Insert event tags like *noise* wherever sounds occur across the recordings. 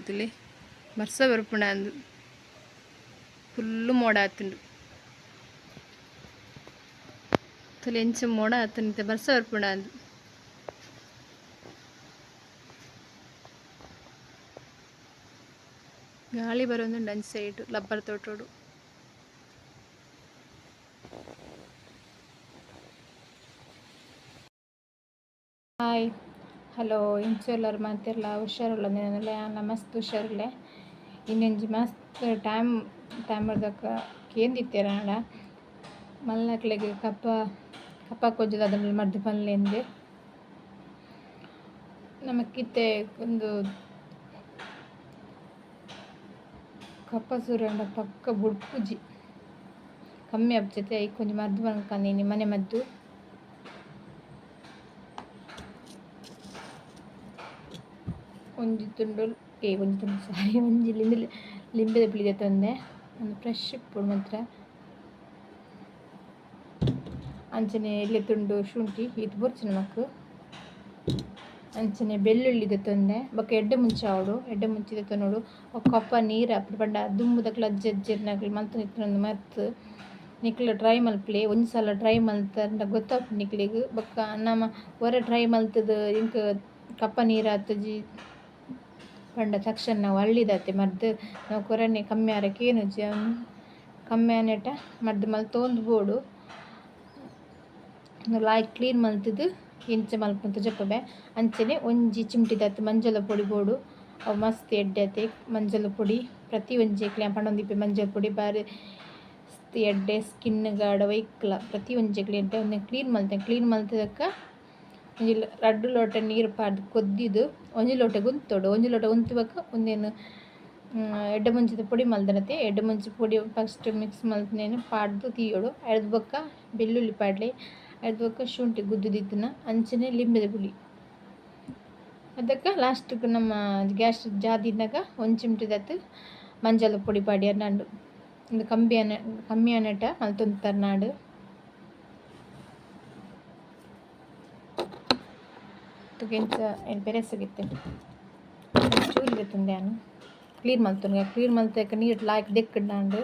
ಕೊಡ್ತಿಲ್ಲಿ ಬರ್ಸ ಬರ್ಪುಂಡ ಅಂದು ಫುಲ್ಲು ಮೋಡ ಆತುಂಡು ತಲೆ ಎಂಚ ಮೋಡ ಆತುಂಡು ಬರ್ಸ ಬರ್ಪುಂಡ ಅಂದು ಗಾಳಿ ಬರೋದುಂಡು ಅಂಚ ಸೈಡ್ ಲಬ್ಬರ್ ತೋಟೋಡು ಹಾಯ್ ಹಲೋ, ಇಂಚೋಲ್ಲರು ಮಾತಿರಲ್ಲ ಹುಷಾರುಲ್ಲ నేనಲ್ಲ ಮಸ್ತ್ ಹುಷಾರಿಲ್ಲ. ಇನ್ನೊಂಜಿ ಮಸ್ತ್ ಟೈಮ್ ಟೈಮ್ ಬರ್ದಕ್ಕ ಕೇಂದಿತ್ತೀರ ನಾಡ ಮಲ್ಲಕ್ಲೆಗ್ ಕಪ್ಪ ಕಪ್ಪ ಕೊಜ್ಜದ ಅದ್ರಲ್ಲಿ ಮದ್ದು ಪಲ್ಲೆಂದು ನಮಕ್ಕಿತ್ತೆ ಒಂದು ಕಪ್ಪ ಸೂರ್ಯಂಡ ಪಕ್ಕ ಬುಡ್ಪುಜಿ ಕಮ್ಮಿ ಆಗ್ತೈತೆ ಐ ಕೊಂಚ ಮದ್ದು ಬಂದ್ಕೊಂಡಿನಿ ಮನೆ ಮದ್ದು. ಒಂಜಿ ತುಂಡು ಏ, ಒಂಜಿ ತುಂಡು, *laughs* ಸಾರಿ, ಒಂಜಿ ಲಿಂಬೆ, ಲಿಂಬೆದ ಪುಳಿಗೆ ತಂದೆ ಒಂದು ಫ್ರೆಶ್ ಇಪ್ಪುಡು ಮಾತ್ರ. ಅಂಚನೆ ಎಲೆ ತುಂಡು ಶುಂಠಿ, ಇದು ಬೊರ್ಚು ನಮಕ್ ಅಂಚನೆ ಬೆಳ್ಳುಳ್ಳಿದ ತಂದೆ ಬೊಕ್ಕ ಎಡ್ಡೆ ಮುಂಚೆ ಅವಳು ಎಡ್ಡೆ ಮುಂಚಿದ ತೊನ್ನೋಡು ಕಪ್ಪ, ನೀರು, ಅಪ್ಪ ಪಂಡ ದುಂಬುದಕ್ಲ ಅಜ್ಜಿ ಅಜ್ಜಿರ್ ಮಂತ್ ನಿಂತು ನಿತ್ಕೊಂಡು ಮರ್ತ್. ಡ್ರೈ ಟ್ರೈ ಮಲ್ಪಲೆ, ಒಂಜಿ ಸಲ ಟ್ರೈ ಮಲ್ತ ಗೊತ್ತಾಗ್ತದೆ ನಿಕ್ಲಿಗೆ. ಬೊಕ್ಕ ನಮ್ಮ ಹೊರ ಟ್ರೈ ಮಲ್ತದ, ಇಂಕ ಕಪ್ಪ ನೀರು ಆತಜಿ ಪಂಡ ತಕ್ಷಣ ನಾವು ಅಳ್ಳಿದತ್ತೆ ಮದ್ದು, ನಾವು ಕೊರನೆ ಕಮ್ಮಿ ಆರಕ್ಕೇನು ಜ, ಕಮ್ಮಿ ಆನೆಟ ಮರ್ದು ಮಲ್ತೊಂದು ಬೋಡು ಲಾಯ್ ಕ್ಲೀನ್ ಮಲ್ತಿದ್ದು, ಇಂಚ ಮಲ್ಪಂತ ಜಪ್ಪಬೆ ಅಂಚನೆ ಒಂಜಿ ಚಿಮ್ಟಿದತ್ತು ಮಂಜಲ ಪೊಡಿ ಬೋಡು. ಅವು ಮಸ್ತ್ ಎಡ್ಡೆ ಮಂಜಲ ಪುಡಿ. ಪ್ರತಿ ಒಂಜಿ ಕ್ಲಿಯ ಪಂಡೊಂದಿಪ್ಪೆ ಮಂಜಲ ಪುಡಿ ಬಾರಿ ಎಡ್ಡೆ ಸ್ಕಿನ್ ಗಾಡ ವೈಕ್ಲ ಪ್ರತಿ ಒಂಜಿ ಎಡ್ಡೆ ಒಂದು ಕ್ಲೀನ್ ಮಲ್ತೆ. ಕ್ಲೀನ್ ಮಲ್ತದಕ್ಕ ಒಂಜಿ ರಡ್ಡು ಲೋಟ ನೀರು ಪಾಡ್ದು ಕೊದ್ದಿದ್ದು ಒಂಜಿ ಲೋಟ ಗುಂತೋಡು, ಒಂಜಿ ಲೋಟ ಗುಂತುವಾಗ ಒಂದೇನು ಎಡ್ಡೆ ಮುಂಚಿದ ಪೊಡಿ ಮಲ್ದನತೆ ಎಡ್ಡೆ ಮುಂಚಿ ಪುಡಿ ಫಸ್ಟ್ ಮಿಕ್ಸ್ ಮಲ್ತನೇನು ಪಾಡ್ದು ತೀಯೋಡು ಎಡ್ದು ಬೊಕ್ಕ ಬೆಳ್ಳುಳ್ಳಿ ಪಾಡ್ಲೆ ಎಡ್ದು ಬೊಕ್ಕ ಶುಂಠಿ ಗುದ್ದುದಿತ್ತನ, ಅಂಚನೆ ಲಿಂಬೆದ ಪುಳಿ ಅದಕ್ಕೆ ಲಾಸ್ಟ್ಗೆ ನಮ್ಮ ಗ್ಯಾಸ್ ಜಾದಿನಾಗ ಒಂದು ಚಿಮ್ಟಿದತ್ತು ಮಂಜಲ ಪುಡಿ ಪಾಡಿ ಅನ್ನಾಂಡು. ಒಂದು ಕಂಬಿ ಅನ್ನ ಕಮ್ಮಿ ಅನ್ನಟ ಮಲ್ತೊಂದು ನಾಡು ತುಗೆಂಚ ಏನು ಬೆರೆಸಗಿತ್ತೆ ಚೂರಿಗೆ ತಂದೆ ನಾನು. ಕ್ಲೀನ್ ಮಲ್ತು ಕ್ಲೀನ್ ಮಲ್ತ ನೀರು ಲಾಯ್ಕ್ ದೆಕ್ಕಂಡು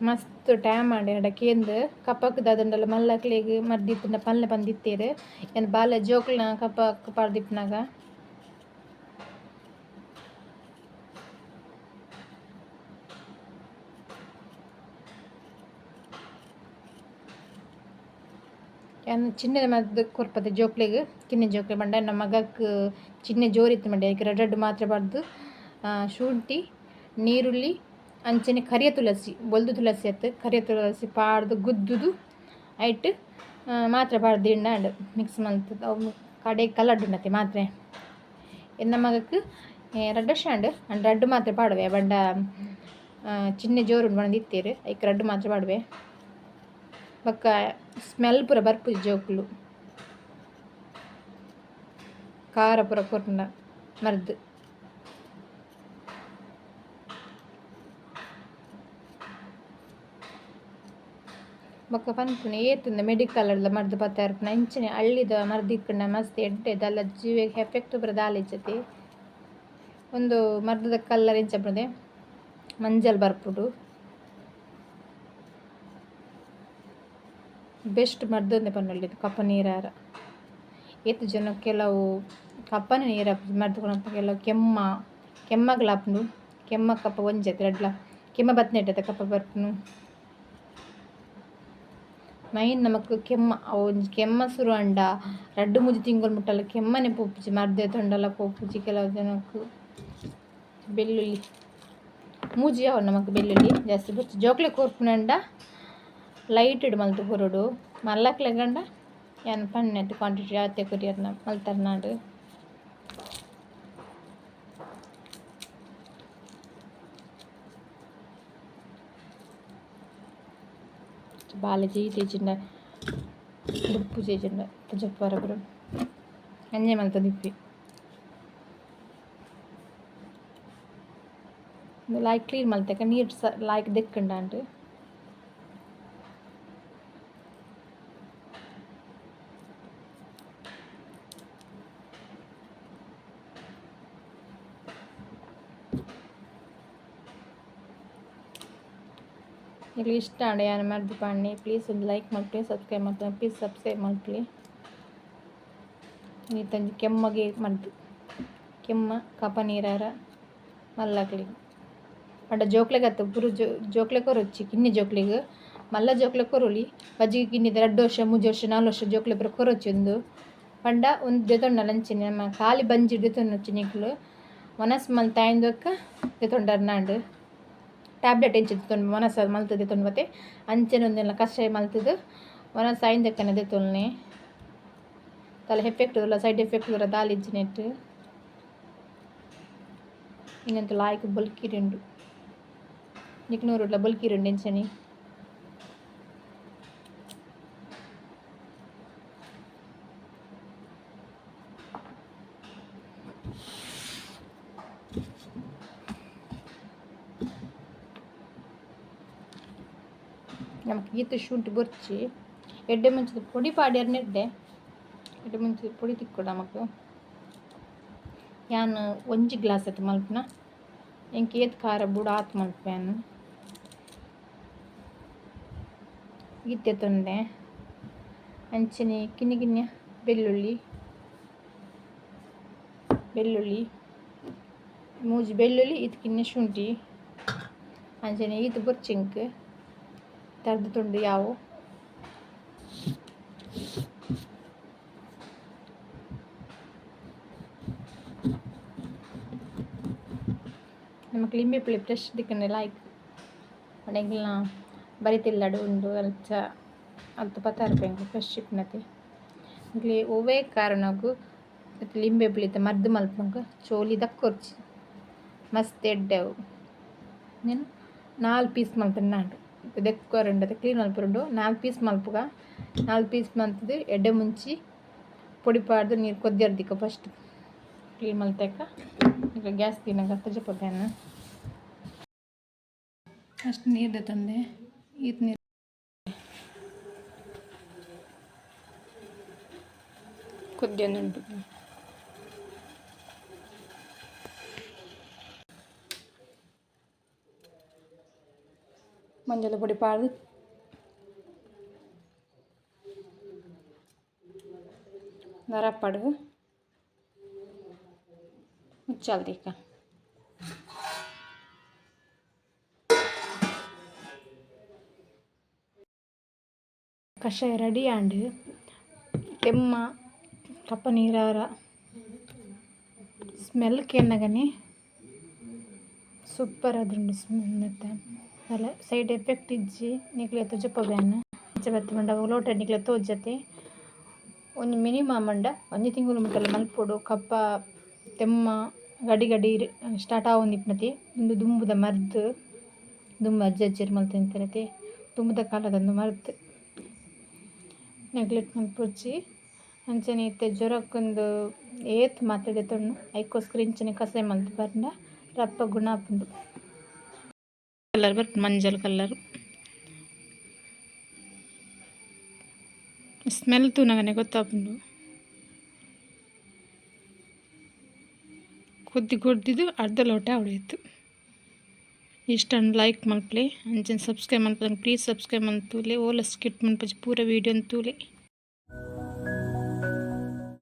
ಮಸ್ತ್ ಟೈಮ್ ಮಾಡಿ ಅಡಕೇಂದು ಕಪ್ಪಕ್ಕದ ಅದನ್ನೆಲ್ಲ ಮಲ್ಲಕ್ಲಿಗೆ ಮರ್ದಿತ್ತಿನ ಪಲ್ಲೆ ಬಂದಿತ್ತೇರು ಏನು ಬಾಲ ಜೋಕ್ಲನ ಕಪ್ಪ ಪಾಡ್ದಿಪ್ಪನಾಗ ಚಿನ್ನದ ಮದ್ದು ಕೊರ್ಪದ ಜೋಕ್ಲೆಗ್, ಕಿನ್ನೆ ಜೋಕ್ಲೆ ಬಂಡ, ನಮ್ಮ ಮಗಕ್ ಚಿನ್ನೆ ಜೋರಿತ್ತು ಮಂಡೆ ಅದಕ್ಕೆ ರೆಡ್ ಮಾತ್ರ ಬಾರ್ದು ಶುಂಠಿ, ನೀರುಳ್ಳಿ, ಅಂಚನೆ ಕರಿಯ ತುಳಸಿ ಬೊಲ್ದು ತುಳಸಿ ಅತ್ತು, ಕರಿಯ ತುಳಸಿ ಪಾಡ್ದು ಗುದ್ದುದು ಐಟ್ ಮಾತ್ರೆ ಬಾರ್ದು ಅಂಡ್ ಮಿಕ್ಸ್ ಮಂತ್ ಅವು ಕಡೆ ಕಲರ್ಡ್ ಉಂಡತೆ ಮಾತ್ರೆ. ಎನ್ನ ಮಗಕ್ ರಡ್ಡ ಶಾಂಡ್ ಅಂಡ್ ರಡ್ ಮಾತ್ರ ಪಾಡುವೆ ಬಂಡ ಚಿನ್ನೆ ಜೋರು ಬಂದು ಇತ್ತೇರು ಐಕ್ ರಡ್ಡು ಮಾತ್ರೆ ಪಾಡುವೆ ಬೊಕ್ಕ ಸ್ಮೆಲ್ ಪೂರ ಬರ್ಪುಜಿ ಜೋಕುಲು ಖಾರ ಪೂರ ಕೊರ್ನ ಮರ್ದ್ ಬೊಕ್ಕ ಪನ್ಪುನ ಏತುಂದ ಮೆಡಿಕಲ್ ಡ್ಲ ಮರ್ದ್ ಪತ್ತಾರ್ಪುನ ಇಂಚನೆ ಹಳ್ಳಿದ ಮರ್ದಿಕ್ಕುಂಡ ಮಸ್ತ್ ಎಡ್ಡೆ ದಾಲ ಜೀವೆಗ್ ಎಫೆಕ್ಟ್ ಪೂರ ದಾಲಿಜ್ಜತೆ ಒಂದು ಮರ್ದದ ಕಲ್ಲರ್ ಇಂಚ ಬುಡೆ ಮಂಜಲ್ ಬರ್ಪುಡು ಬೆಸ್ಟ್ ಮರ್ದೊಂದೆ ಪನ್ನೊಳ್ಳಿದು ಕಪ್ಪ ನೀರಾರ. ಏತು ಜನ ಕೆಲವು ಕಪ್ಪನ ನೀರ ಮರ್ದು ಕೆಲವು ಕೆಮ್ಮ ಕೆಮ್ಮಗ್ಲಾಪ್ನು ಕೆಮ್ಮ ಕಪ್ಪ ಒಂಜತೆ ರಡ್ಲ ಕೆಮ್ಮ ಬತ್ನೆಟ್ಟದ ಕಪ್ಪ ಬರ್ಪುನು ಮೈನ್ ನಮಕ್ ಕೆಮ್ಮ ಒಂಜಿ ಕೆಮ್ಮ ಸುರು ಅಂಡ ರಡ್ಡು ಮುಜಿ ತಿಂಗಳು ಮುಟ್ಟಲ್ಲ, ಕೆಮ್ಮನೆ ಪೋಪುಜಿ, ಮರ್ದೆ ತೊಂಡಲ್ಲ ಪೋಪುಜಿ ಕೆಲವು ಜನಕ್ಕೆ ಬೆಳ್ಳುಳ್ಳಿ. ಮೂಜಿ ಅವ ನಮಕ್ ಬೆಳ್ಳುಳ್ಳಿ? ಜಾಸ್ತಿ ಬಚ್ಚಿ ಜೋಕ್ಲೆ ಕೋರ್ಪುನಂಡ ಲೈಟ್ ಇಡು ಮಲ್ತು ಬರೋಡು ಮಲ್ಲಕ್ಲೆ ಗಂಡ ಏನು ಪನ್ನೆಟ್ಟು ಕ್ವಾಂಟಿಟಿ ಯಾವತ್ತೆ ಕೊರಿಯರ್ನ ಮಲ್ತರ್ನಾಡು ಬಾಲೆ ಜೀತೇಜಿಂಡ ಉಡುಪು ಜೇಜಿಂಡ ಜಪ್ಪರಬರು ಅಂಜೆ ಮಲ್ತ ದಿಪ್ಪಿ ಲಾಯ್ಕ್ ಕ್ಲೀನ್ ಮಲ್ತಕ ನೀರು ಸ ಲಾಯ್ಕ್ ದೆಕ್ಕಂಡ ಆಂಡ ಯಾರು ಮರ್ದು ಪಾಣಿ ಪ್ಲೀಸ್ ಒಂದು ಲೈಕ್ ಮಾಡ್ಕೊಳ್ಳಿ ಸಬ್ಸ್ಕ್ರೈಬ್ ಮಾಡ್ತೀನಿ ಪ್ಲೀಸ್ ಸಬ್ಸ್ಕ್ರೈಬ್ ಮಾಡ್ಕೊಳ್ಳಿ ಈ ತಂದು ಕೆಮ್ಮಗೆ ಮದ್ದು ಕೆಮ್ಮ ಕಪ ನೀರಾರ ಮಲ್ಲಾಕ್ಲಿ ಜೋಕ್ಲೆಗೆ ಅತ್ತ ಪುರು ಜೋ ಜೋಕ್ಲೆ ಕೊರೊಚ್ಚಿ ಕಿನ್ನಿ ಜೋಕ್ಲೆಗ್. ಮಲ್ಲ ಜೋಕ್ಲೆ ಕೊರೊಲಿ ಬಜ್ಜಿಗೆ ಕಿನ್ನಿದ ಎರಡು ವರ್ಷ ಮೂರು ವರ್ಷ, ನಾಲ್ಕು ವರ್ಷ ಜೋಕ್ಲೆ ಬರ ಒಂದು ಪಂಡ ಒಂದು ಜೊತೊಂಡ ಲಂಚಿನ ಖಾಲಿ ಬಂಜಿ ಜೊತೊಂಡು ಚಿನಿಕ್ಲು ಮನಸ್ ಮಲ್ ತಾಯಿಂದಕ್ಕ ದೆತೊಂಡರ್ನಾಂಡು ಟ್ಯಾಬ್ಲೆಟ್ ಎಂಚಿತ್ತು ಮನಸ್ಸು ಮಲ್ತದೆ ತೊಂದು ಮತ್ತೆ ಅಂಚೆನ ಒಂದೆಲ್ಲ ಕಷಾಯ ಮಲ್ತದು ಮನಸ್ಸು ಆಯಿಂದಕ್ಕನೆ ತೊಲ್ನೆ ತಲೆ ಎಫೆಕ್ಟ್ ಇಲ್ಲ ಸೈಡ್ ಎಫೆಕ್ಟ್ ಇಲ್ಲ ದಾಲ್ ಇಜ್ಜಿನೆಟ್ಟು ಇನ್ನಂತ ಲಾಯ್ಕ್ ಬಲ್ಕಿ రెండు నీకు నూరు ఇట్లా బల్కి రెండు ನಮ್ಗೆ ಈತ ಶುಂಠಿ ಬರ್ಚಿ. ಎಡ್ಡೆ ಮುಂಚಿದ ಪುಡಿ ಪಾಡ್ಯಾರ ಎಡ್ಡೆ ಎಡ್ಡೆ ಮುಂಚಿದ ಪುಡಿ ತಿಕ್ಕೊಡ ಮಕ್ಕ ಯಾನ್ ಒಂಜಿ ಗ್ಲಾಸ್ ಅತ್ತ ಮಲ್ಪನ. ಹೆಂಗೆ ಏತ್ ಖಾರ ಬುಡ ಆತ್ ಮಲ್ಪ ಯಾನು ಈತ್ಯ ತೊಂದೆ. ಅಂಚನಿ ಕಿನ್ನಿ ಕಿನ್ಯ ಬೆಳ್ಳುಳ್ಳಿ. ಬೆಳ್ಳುಳ್ಳಿ. ಮೂಜಿ ಬೆಳ್ಳುಳ್ಳಿ ಇದು ಕಿನ್ನೆ ಶುಂಠಿ. ಅಂಚನೆ ಇದು ಬರ್ಚಿಂಕ್ ಥರದ ತುಂಡು ಯಾವುವು നമുക്ക് ಪುಲಿ ಫ್ರೆಶ್ ശ്രദ്ധിക്കണ്ടേ ലൈക്ക് ഉണ്ടെങ്കിൽ ಬರಿತಿಲ್ಲಾಡು ಉಂಡು, ಅಲ್ಚ, ಅಲ್ತು ಪತ್ತಾರ್ಪೆಂಗು ಫ್ರೆಶ್ ಇಪ್ಪನತಿ ಇಲ್ಲಿ ಒವೇ ಮತ್ತು ಲಿಂಬೆ ಬಿಳಿತ ಮದ್ದು ಮಲ್ಪಂಗ ಚೋಲಿ ದಕ್ಕೊರ್ಚಿ ಮಸ್ತ್ ಎಡ್ಡೆವು ನೀನು ನಾಲ್ಕು ಪೀಸ್ ಮಲ್ಪನೆ ನಾಡು. ಇದಕ್ಕೆ ರೆಂಡು ಕ್ಲೀನ್ ಮಲ್ಪುರುಂಡು ನಾಲ್ಕು ಪೀಸ್ ಮಲ್ಪುಗ ನಾಲ್ಕು ಪೀಸ್ ಮಲ್ತಿದ್ದು ಎಡ್ಡೆ ಮುಂಚಿ ಪುಡಿ ಪಾಡ್ದು ನೀರು ಕೊದ್ದಿರ್ದಿಕ್ಕ ಫಸ್ಟ್ ಕ್ಲೀನ್ ಮಲ್ತಾಕ ಈಗ ಗ್ಯಾಸ್ ತಿನ್ನಾಗ ತಜಪತೇನ ಅಷ್ಟು ನೀರು ತಂದೆ ಈತ ನೀರು ಕೊದ್ದೆ மஞ்சள் பொடி பால் దరపడు ચાલ દીકા ಕಷಾಯ ರೆಡಿ ಆಂಡು ಕೆಮ್ಮ ಕಪ್ಪ ನೀರಾರ ಸ್ಮೆಲ್ ಕೇನಾಗನೆ ಸೂಪರ್ ಅದ್ರಿಂದ ಸ್ಮೆಲ್ ಮತ್ತೆ ಅಲ್ಲ ಸೈಡ್ ಎಫೆಕ್ಟ್ ಇಜ್ಜಿ ನಿಕ್ಲೆ ತುಜಪ್ಪ ಬ್ಯಾನ್ ಬತ್ತಿ ಮಂಡ ಲೋಟ ನಿಕ್ಲೆ ತೋಜತೆ ಒಂದು ಮಿನಿಮಮ್ ಮಂಡ ಒಂದು ತಿಂಗಳು ಮುಟ್ಟಲ್ಲ ಮಲ್ಪೊಡು, ಕಪ್ಪ, ತೆಮ್ಮ, ಗಡಿ ಗಡಿ ಸ್ಟಾರ್ಟ್ ಆವೊಂದಿಪ್ಪನತಿ ಇಂದು ದುಂಬುದ ಮರ್ದು, ದುಂಬ ಅಜ್ಜ ಅಜ್ಜಿರು ಮಲ್ತಿಂತಿರತಿ ದುಂಬುದ ಕಾಲದಂದು ಮರ್ದು. ನೆಗ್ಲೆಕ್ಟ್ ಮಲ್ಪೊಚ್ಚಿ ಅಂಚನೆ ಇತ್ತೆ ಜ್ವರಕ್ಕೊಂದು ಏತ್ ಮಾತಾಡೆ ತೊಣ್ಣು ಐಕೋಸ್ಕರ ಇಂಚನೆ ಕಸೆ ಮಲ್ತು ಬರ್ಂಡ ರಪ್ಪ ಗುಣ ಆಪುಂಡು ಕಲರ್ ಬಟ್ ಮಂಜಲ್ ಕಲರ್ ಸ್ಮೆಲ್ ತೂನಗನೆ ಗೊತ್ತಾಪುಂಡು ಕೊದ್ದಿ ಕೊದ್ದಿದ್ದು ಅರ್ಧ ಲೋಟ ಉಳಿಯಿತು ಇಷ್ಟ ಅಂಡ್ ಲೈಕ್ ಮಲ್ಪಲೆ ಅಂಜನ್ ಸಬ್ಸ್ಕ್ರೈಬ್ ಮಲ್ಪದಂಗೆ ಪ್ಲೀಸ್ ಸಬ್ಸ್ಕ್ರೈಬ್ ಮಲ್ತೂಲೆ ಓಲ ಸ್ಕಿಟ್ ಮಲ್ಪಜಿ ಪೂರ ವೀಡಿಯೋ ತೂಲೆ